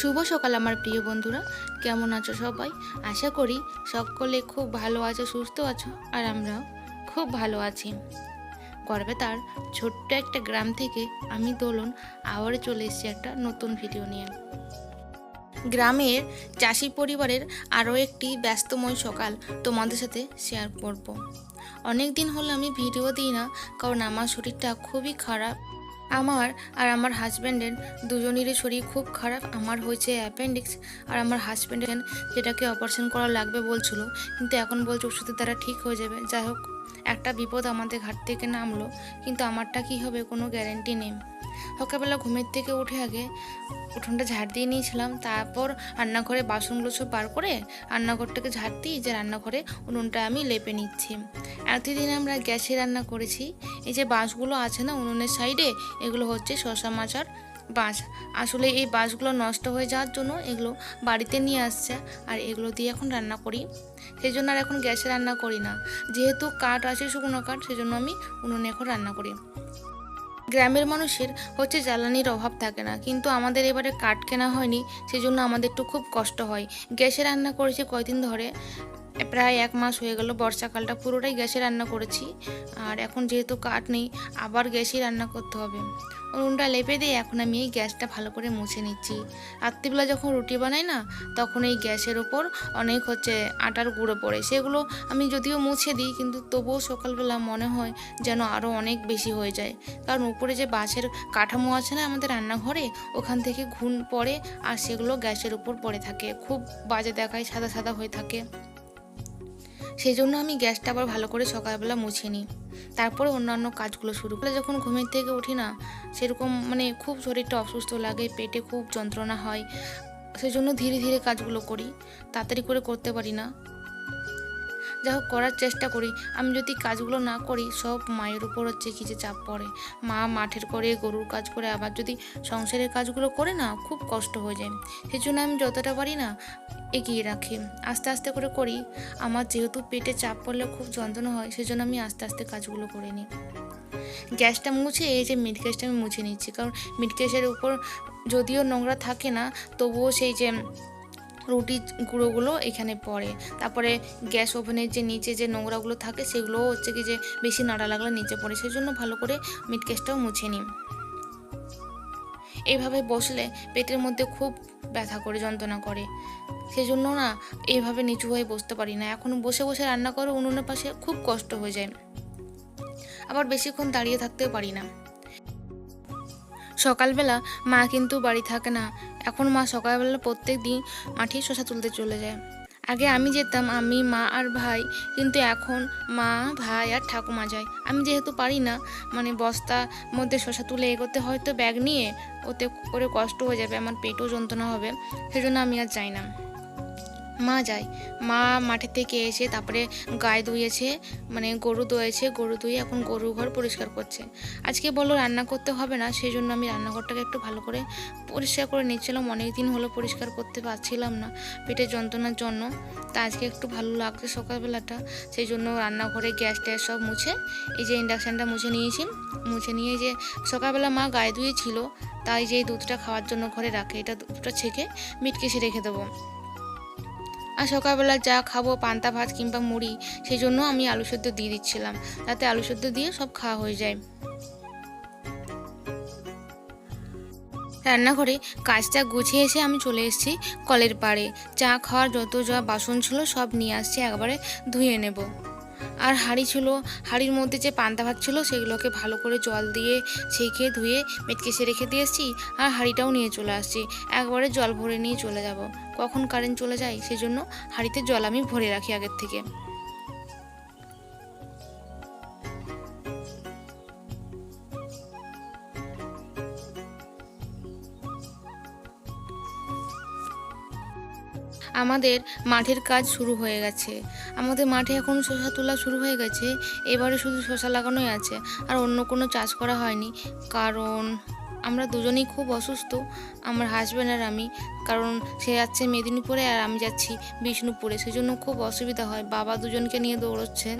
শুভ সকাল আমার প্রিয় বন্ধুরা। কেমন আছো সবাই? আশা করি সকলে খুব ভালো আছো, সুস্থ আছো, আর আমরাও খুব ভালো আছি। গর্বে তার ছোট্ট একটা গ্রাম থেকে আমি দোলন আবার চলে এসেছি একটা নতুন ভিডিও নিয়ে। গ্রামের চাষি পরিবারের আরও একটি ব্যস্তময় সকাল তোমাদের সাথে শেয়ার করব। অনেক দিন হলো আমি ভিডিও দিই না, কারণ আমার শরীরটা খুবই খারাপ। আমার আর আমার হাজব্যান্ডের দুজনেরই শরীর খুব খারাপ। আমার হয়েছে অ্যাপেন্ডিক্স আর আমার হাজব্যান্ডের যেটাকে অপারেশন করা লাগবে বলছিল, কিন্তু এখন বলছে ওষুধের দ্বারা ঠিক হয়ে যাবে। যাই হোক, একটা বিপদ আমাদের ঘাট থেকে নামলো, কিন্তু আমারটা কি হবে কোনো গ্যারেন্টি নেই। সকালবেলা ঘুমের থেকে উঠে আগে উঠোনটা ঝাড় দিয়ে নিয়েছিলাম। তারপর রান্নাঘরে বাসনগুলো সব বার করে রান্নাঘরটাকে ঝাড় দিই যে রান্নাঘরে উনুনটা আমি লেপে নিচ্ছি। এতদিন আমরা গ্যাসে রান্না করেছি। এই যে বাঁশগুলো আছে না উনুনের সাইডে, এগুলো হচ্ছে শশা মাচার বাঁশ। আসলে এই বাঁশগুলো নষ্ট হয়ে যাওয়ার জন্য এগুলো বাড়িতে নিয়ে আসছে আর এগুলো দিয়ে এখন রান্না করি। সেই জন্য আর এখন গ্যাসে রান্না করি না। যেহেতু কাঠ আছে শুকনো কাঠ সেই জন্য আমি উনুনে এখন রান্না করি। গ্রামের মানুষের হচ্ছে জ্বালানির অভাব থাকে না। কিন্তু আমাদের এবারে কাঠ কেনা হয়নি, সেজন্য আমাদের একটু খুব কষ্ট হয়। গ্যাসে রান্না করেছি কয়দিন ধরে। প্রায় এক মাস হয়ে গেল বর্ষাকালটা পুরোটাই গ্যাসে রান্না করেছি। আর এখন যেহেতু কাঠ নেই, আবার গ্যাসেই রান্না করতে হবে। উনুনটা লেপে দিয়ে এখন আমি এই গ্যাসটা ভালো করে মুছে নিচ্ছি। রাত্রিবেলা যখন রুটি বানাই না, তখন এই গ্যাসের ওপর অনেক হচ্ছে আটার গুঁড়ো পড়ে। সেগুলো আমি যদিও মুছে দিই, কিন্তু তবুও সকালবেলা মনে হয় যেন আরও অনেক বেশি হয়ে যায়। কারণ উপরে যে বাঁশের কাঠামো আছে না আমাদের রান্নাঘরে, ওখান থেকে ঘুণ পড়ে আর সেগুলো গ্যাসের উপর পড়ে থাকে। খুব বাজে দেখায়, সাদা সাদা হয়ে থাকে। সেই জন্য আমি গ্যাসটা আবার ভালো করে সকালবেলা মুছে নিই। তারপরে অন্যান্য কাজগুলো শুরু করে। যখন ঘুমের থেকে উঠি না, সেরকম মানে খুব শরীরটা অসুস্থ লাগে, পেটে খুব যন্ত্রণা হয় সেই জন্য ধীরে ধীরে কাজগুলো করি। তাড়াতাড়ি করে করতে পারি না। যা হোক, করার চেষ্টা করি। আমি যদি কাজগুলো না করি, সব মায়ের উপর হচ্ছে কি যে চাপ পড়ে। মা মাঠের করে, গরুর কাজ করে, আবার যদি সংসারের কাজগুলো করে না, খুব কষ্ট হয়ে যায়। সেই জন্য আমি যতটা পারি না, এগিয়ে রাখি। আস্তে আস্তে করে করি। আমার যেহেতু পেটে চাপ পড়লে খুব যন্ত্রণা হয় সেই জন্য আমি আস্তে আস্তে কাজগুলো করে নিই। গ্যাসটা মুছে, এই যে মিট গ্যাসটা আমি মুছে নিচ্ছি। কারণ মিট গ্যাসের উপর যদিও নোংরা থাকে না, তবুও সেই যে রুটি গুঁড়োগুলো এখানে পড়ে। তারপরে গ্যাস ওভেনের যে নিচে যে নোংরাগুলো থাকে, সেগুলোও হচ্ছে কি যে বেশি নাড়া লাগলে নিচে পড়ে। সেই জন্য ভালো করে মিট গ্যাসটাও মুছে নিই এইভাবে বসলে পেটের মধ্যে খুব ব্যথা করে, যন্ত্রণা করে। সেই জন্য না এইভাবে নিচু হয়ে বসতে পারি না। এখন বসে বসে রান্না করে, উনুনের পাশে খুব কষ্ট হয়ে যায়। আবার বেশিক্ষণ দাঁড়িয়ে থাকতেও পারি না। সকালবেলা মা কিন্তু বাড়ি থাকে না। এখন মা সকালবেলা প্রত্যেক দিন মাঠে শশা তুলতে চলে যায়। আগে আমি যেতাম, আমি, মা আর ভাই, কিন্তু এখন মা, ভাই আর ঠাকুমা যায়। আমি যেহেতু পারি না মানে বস্তা মধ্যে শশা তুলে এগোতে হয়তো ব্যাগ নিয়ে, ওতে করে কষ্ট হয়ে যাবে, আমার পেটও যন্ত্রণা হবে, সেজন্য আমি আর যাই না। মা যায়। মা মাঠের থেকে এসে তারপরে গায়ে ধুয়েছে মানে গরু ধুয়েছে, গরু ধুয়ে এখন গরু ঘর পরিষ্কার করছে। আজকে বলল রান্না করতে হবে না সেই জন্য আমি রান্নাঘরটাকে একটু ভালো করে পরিষ্কার করে নিচ্ছিলাম। অনেক দিন হলো পরিষ্কার করতে পারছিলাম না পেটের যন্ত্রণার জন্য, তা আজকে একটু ভালো লাগছে সকালবেলাটা। সেই জন্য রান্নাঘরে গ্যাস ট্যাস সব মুছে, এই যে ইন্ডাকশানটা মুছে নিয়েছি। মুছে নিয়ে যে সকালবেলা মা গায়ে ধুয়েছিল, তাই যে দুধটা খাওয়ার জন্য ঘরে রাখে, এটা দুধটা ছেঁকে মিটকেসে রেখে দেবো। আর সকালবেলা যা খাব, পান্তা, ভাত কিংবা মুড়ি সেই জন্য আমি আলু সেদ্ধ দিয়ে দিচ্ছিলাম। তাতে আলু সেদ্ধ দিয়ে সব খাওয়া হয়ে যায়। রান্নাঘরে কাজটা গুছিয়ে এসে আমি চলে এসেছি কলের পাড়ে। চা খাওয়ার যত যা বাসন ছিল সব নিয়ে আসছি, একবারে ধুয়ে নেব। আর হাঁড়ি ছিল, হাঁড়ির মধ্যে যে পান্তা, ভাত ছিল সেগুলোকে ভালো করে জল দিয়ে ছেঁকে ধুয়ে মেটকেসে রেখে দিয়ে এসছি আর হাঁড়িটাও নিয়ে চলে আসছি। একবারে জল ভরে নিয়ে চলে যাব। কখন কারেন্ট চলে যায় সেই জন্য হাঁড়িতে জল আমি ভরে রাখি আগের থেকে। আমাদের মাঠের কাজ শুরু হয়ে গেছে। আমাদের মাঠে এখন শসা তোলা শুরু হয়ে গেছে। এবারে শুধু শসা লাগানোই আছে। আর অন্য কোনো চাষ করা হয়নি। কারণ আমরা দুজনেই খুব অসুস্থ, আমার হাজব্যান্ড আর আমি, কারণ সে যাচ্ছে মেদিনীপুরে আর আমি যাচ্ছি বিষ্ণুপুরে, সেজন্য খুব অসুবিধা হয়, বাবা দুজনকে নিয়ে দৌড়চ্ছেন।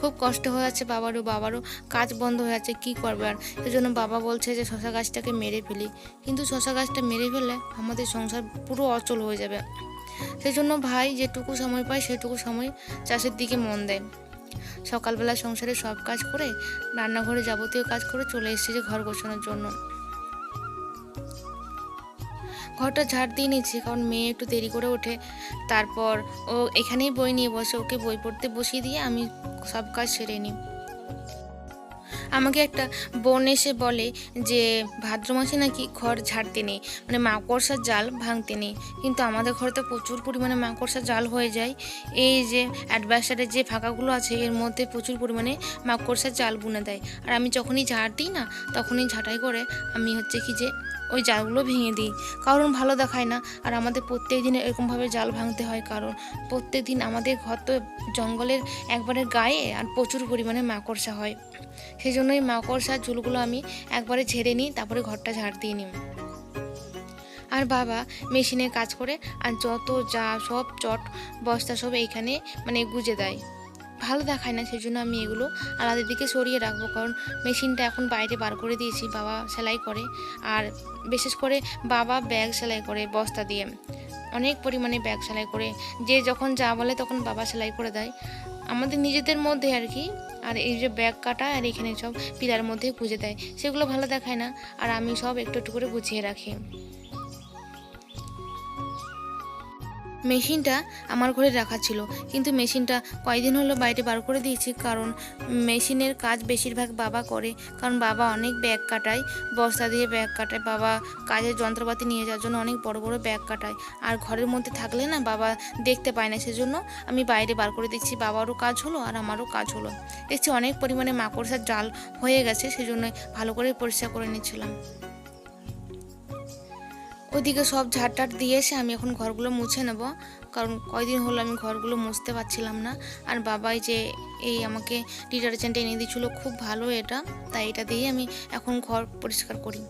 খুব কষ্ট হয়ে যাচ্ছে বাবারও বাবারও কাজ বন্ধ হয়ে যাচ্ছে, কী করবে আর? সেজন্য বাবা বলছে যে শশা গাছটাকে মেরে ফেলি। কিন্তু শশা গাছটা মেরে ফেললে আমাদের সংসার পুরো অচল হয়ে যাবে। সেই জন্য ভাই যেটুকু সময় পায় সেটুকু সময় চাষের দিকে মন দেয়। সকালবেলা সংসারে সব কাজ করে, রান্নাঘরে যাবতীয় কাজ করে চলে এসেছে যে ঘর গোছানোর জন্য। ঘরটা ঝাড় দিয়ে নিচ্ছি কারণ মেয়ে একটু দেরি করে ওঠে। তারপর ও এখানেই বই নিয়ে বসে, ওকে বই পড়তে বসিয়ে দিয়ে আমি সব কাজ সেরে নিই। আমাকে একটা বোন এসে বলে যে, ভাদ্র মাসে নাকি ঘর ঝাড়তে নেই মানে মাকড়সার জাল ভাঙতে নেই। কিন্তু আমাদের ঘরে তো প্রচুর পরিমাণে মাকড়সার জাল হয়ে যায়। এই যে অ্যাডভাস্টারের যে ফাঁকাগুলো আছে, এর মধ্যে প্রচুর পরিমাণে মাকড়সার জাল বুনে দেয়। আর আমি যখনই ঝাড় দিই না, তখনই ঝাঁটাই করে আমি হচ্ছে কি যে ওই জালগুলো ভেঙে দিই। কারণ ভালো দেখায় না। আর আমাদের প্রত্যেক দিন এরকমভাবে জাল ভাঙতে হয় কারণ প্রত্যেক দিন আমাদের ঘর তো জঙ্গলের একবারে গায়ে আর প্রচুর পরিমাণে মাকড়সা হয়। সেই জন্য এই মাকড়সার চুলগুলো আমি একবারে ঝেড়ে নিই, তারপরে ঘরটা ঝাড় দিয়ে নিই। আর বাবা মেশিনে কাজ করে আর যত যা সব চট বস্তা সব এইখানে মানে গুজে দেয়। ভালো দেখায় না সেই জন্য আমি এগুলো আলাদা দিকে সরিয়ে রাখব। কারণ মেশিনটা এখন বাইরে বার করে দিয়েছি, বাবা সেলাই করে। আর বিশেষ করে বাবা ব্যাগ সেলাই করে বস্তা দিয়ে। অনেক পরিমাণে ব্যাগ সেলাই করে। যে যখন যা বলে তখন বাবা সেলাই করে দেয়। আমাদের নিজেদের মধ্যে আর কি। আর এই যে ব্যাগ কাটা আর এখানে সব পিলার মধ্যে গুঁজে দেয়, সেগুলো ভালো দেখায় না। আর আমি সব একটু একটু করে গুছিয়ে রাখি। মেশিনটা আমার ঘরে রাখা ছিল। কিন্তু মেশিনটা কয়েকদিন হলো বাইরে বার করে দিয়েছি কারণ মেশিনের কাজ বেশিরভাগ বাবা করে। কারণ বাবা অনেক ব্যাগ কাটায়, বস্তা দিয়ে ব্যাগ কাটায়, বাবা কাজের যন্ত্রপাতি নিয়ে যাওয়ার জন্য অনেক বড় বড় ব্যাগ কাটায়। আর ঘরের মধ্যে থাকলে না বাবা দেখতে পায় না, সেজন্য আমি বাইরে বার করে দিচ্ছি। বাবারও কাজ হলো আর আমারও কাজ হলো। দেখছি অনেক পরিমাণে মাকড়সার জাল হয়ে গেছে সেজন্য ভালো করে পরিষ্কার করে নিচ্ছিলাম। ওইদিকে সব ঝাড়টাট দিয়ে এসে আমি এখন ঘরগুলো মুছে নেব। কারণ কয়দিন হলো আমি ঘরগুলো মুছতে পারছিলাম না। আর বাবাই যে এই আমাকে ডিটারজেন্ট এনে দিয়েছিলো, খুব ভালো এটা। তাই এটা দিয়ে আমি এখন ঘর পরিষ্কার করি।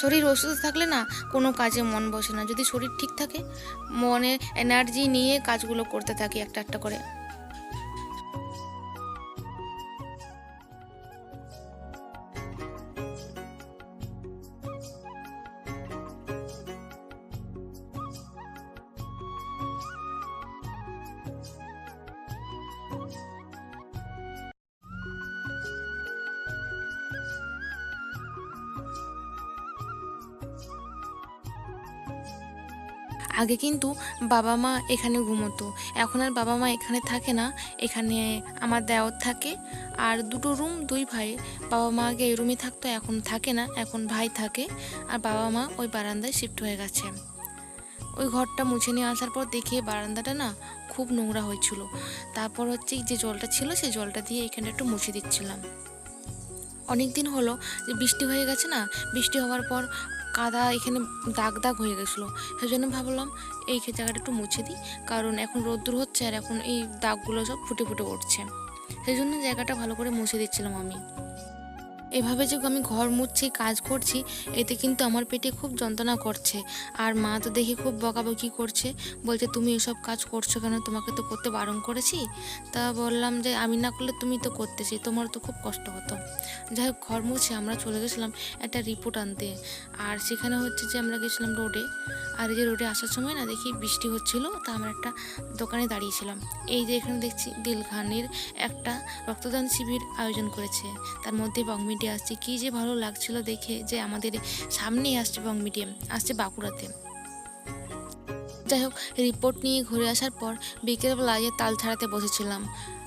শরীর অসুস্থ থাকলে না কোনো কাজে মন বসে না। যদি শরীর ঠিক থাকে, মনে এনার্জি নিয়ে কাজগুলো করতে থাকি একটা একটা করে। আগে কিন্তু বাবা মা এখানে ঘুমোতো। এখন আর বাবা মা এখানে থাকে না। এখানে আমার দেওর থাকে। আর দুটো রুম দুই ভাই। বাবা মা আগে এই রুমে থাকতো, এখন থাকে না। এখন ভাই থাকে। আর বাবা মা ওই বারান্দায় শিফট হয়ে গেছে। ওই ঘরটা মুছে নিয়ে আসার পর দেখি বারান্দাটা না খুব নোংরা হয়েছিল। তারপর হচ্ছে যে জলটা ছিল, সেই জলটা দিয়ে এখানে একটু মুছে দিচ্ছিলাম। অনেক দিন হলো যে বৃষ্টি হয়ে গেছে না? বৃষ্টি হওয়ার পর কাদা এখানে দাগ দাগ হয়ে গেছিল। সেই জন্য ভাবলাম এই জায়গাটা একটু মুছে দিই, কারণ এখন রোদ্দুর হচ্ছে আর এখন এই দাগগুলো সব ফুটে ফুটে উঠছে। সেই জন্য জায়গাটা ভালো করে মুছে দিচ্ছিলাম আমি। এভাবে যে আমি ঘর মুছছি, কাজ করছি, এতে কিন্তু আমার পেটে খুব যন্ত্রণা করছে। আর মা তো দেখি খুব বকাবকি করছে, বলছে, তুমি এসব কাজ করছ কেন? তোমাকে তো করতে বারণ করেছি? তা বললাম যে, আমি না করলে তুমি তো করতেছি তোমার তো খুব কষ্ট হতো। যাই হোক, ঘর মুছে আমরা চলে গেছিলাম একটা রিপোর্ট আনতে। আর সেখানে হচ্ছে যে আমরা গেছিলাম রোডে। আর এই যে রোডে আসার সময় না দেখি বৃষ্টি হচ্ছিল, তা আমরা একটা দোকানে দাঁড়িয়েছিলাম। এই যে এখানে দেখছি দিলখানের একটা রক্তদান শিবির আয়োজন করেছে। তার মধ্যে বং মিডিয়া আসছে। কি যে ভালো লাগছিল দেখে যে আমাদের সামনেই আসছে বং মিডিয়াম, আসছে বাঁকুড়াতে। যাই হোক রিপোর্ট নিয়ে ঘুরে আসার পর বিকেলবেলা যে তাল ছাড়াতে বসেছিলাম।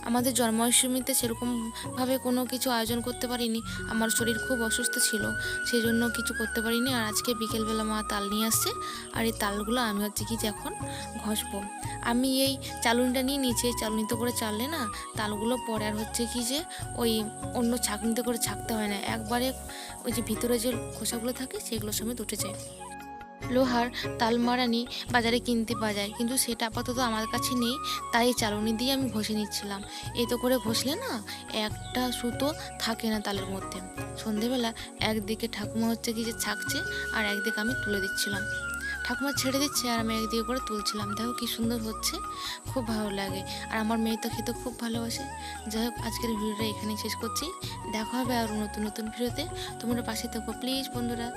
আমাদের জন্মাষ্টমীতে সেরকমভাবে কোনো কিছু আয়োজন করতে পারিনি। আমার শরীর খুব অসুস্থ ছিল সেই জন্য কিছু করতে পারিনি। আর আজকে বিকেলবেলা মা তাল নিয়ে আসছে, আর এই তালগুলো আমি হচ্ছে কি এখন ঘষবো। আমি এই চালুনিটা নিয়ে নিচে চালুনিতে করে চাললে না, তালগুলো পরে আর হচ্ছে কি যে ওই অন্য ছাঁকনিতে করে ছাঁকতে হয় না। একবারে ওই যে ভিতরে যে খোসাগুলো থাকে সেগুলো সমেত উঠে যায়। লোহার তালমারানি বাজারে কিনতে পাওয়া যায়। কিন্তু সেটা আপাতত আমার কাছে নেই, তাই চালনি দিয়ে আমি ঘষে নিচ্ছিলাম। এতো করে ঘষলে না, একটা সুতো থাকে না তালের মধ্যে। সন্ধেবেলা একদিকে ঠাকুমা হচ্ছে কি যে ছাকছে, আর একদিকে আমি তুলে দিচ্ছিলাম। ঠাকুমা ছেড়ে দিচ্ছে, আর আমি একদিকে করে তুলছিলাম। দেখো কি সুন্দর হচ্ছে, খুব ভালো লাগে। আর আমার মেয়ে তো খেতে খুব ভালোবাসে। যাই হোক, আজকের ভিডিওটা এখানেই শেষ করছি। দেখা হবে আর নতুন নতুন ভিডিওতে। তোমরা পাশে থাকো প্লিজ বন্ধুরা।